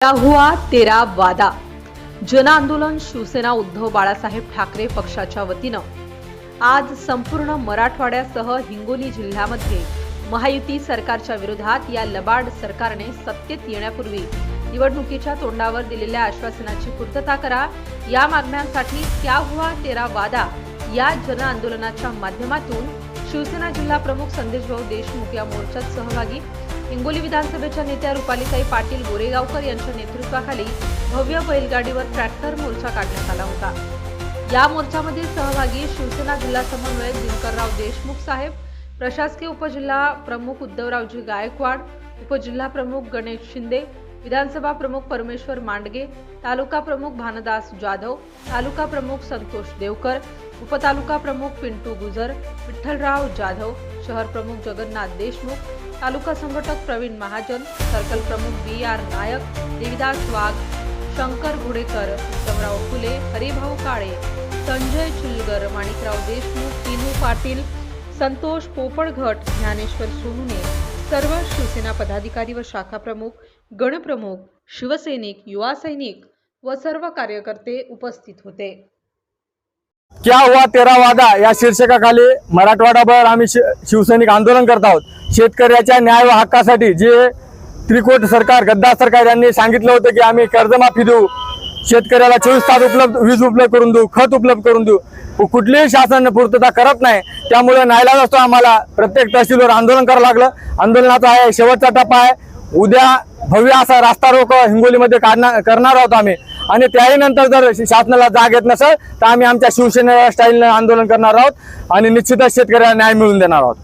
क्या हुआ तेरा वादा. जन आंदोलन शिवसेना उद्धव बाळासाहेब ठाकरे पक्षाच्या वतीनं. आज संपूर्ण मराठवाड्यासह हिंगोली जिल्ह्यामध्ये महायुती सरकारच्या विरोधात या लबाड सरकारने सत्तेत येण्यापूर्वी निवडणुकीच्या तोंडावर दिलेल्या आश्वासनाची पूर्तता करा. या मागण्यांसाठी क्या हुआ तेरा वादा या जन आंदोलनाच्या माध्यमातून शिवसेना जिल्हा प्रमुख संदेशभाऊ देशमुख या मोर्चात सहभागी हिंगोली विधानसभेच्या नेत्या रुपालीताई पाटील गोरेगावकर यांच्या नेतृत्वाखाली भव्य बैलगाडीवर ट्रॅक्टर मोर्चा काढण्यात आला होता. या मोर्चामध्ये सहभागी शिवसेना जिल्हा समन्वयक दिनकरराव देशमुख साहेब प्रशासकीय उपजिल्हा प्रमुख उद्धवरावजी गायकवाड उपजिल्हा प्रमुख गणेश शिंदे विधानसभा प्रमुख परमेश्वर मांडगे तालुका प्रमुख भानदास जाधव तालुका प्रमुख संतोष देवकर उपतालुका प्रमुख पिंटू गुजर विठ्ठलराव जाधव शहर प्रमुख जगन्नाथ देशमुख तालुका संघटक प्रवीण महाजन सर्कल प्रमुख बी आर नायक देविदास वाघ शंकर घुडेकर उत्तमराव फुले हरिभाऊ काळे संजय चुलगर माणिकराव देशमुख तीनू पाटील संतोष पोपळघट ज्ञानेश्वर सोनुने सर्व शिवसेना पदाधिकारी व शाखा प्रमुख गणप्रमुख शिवसैनिक युवा सैनिक व सर्व कार्यकर्ते उपस्थित होते. क्या हुआ तेरा वादा? या शीर्षकाखाली मराठवाडाभर आम्ही शिवसैनिक आंदोलन करत आहोत. शेतकऱ्याच्या न्याय व हक्कासाठी जे त्रिकोट सरकार गद्दार सरकार यांनी सांगितलं होतं की आम्ही कर्जमाफी देऊ शेतकऱ्याला चोवीस तास उपलब्ध वीज उपलब्ध करून देऊ खत उपलब्ध करून देऊ. व कुठलीही शासन पूर्तता करत नाही त्यामुळे नाईलाज असतो आम्हाला प्रत्येक तहसीलवर आंदोलन करावं लागलं. आंदोलनाचा आहे शेवटचा टप्पा आहे. उद्या भव्य असा रास्ता रोक हिंगोलीमध्ये काढणार करणार आहोत आम्ही. आणि त्याही नंतर जर शासनाला जाग येत नसेल तर आम्ही आमच्या शिवसेना स्टाईलनं आंदोलन करणार आहोत आणि निश्चितच शेतकऱ्याला न्याय मिळवून देणार आहोत.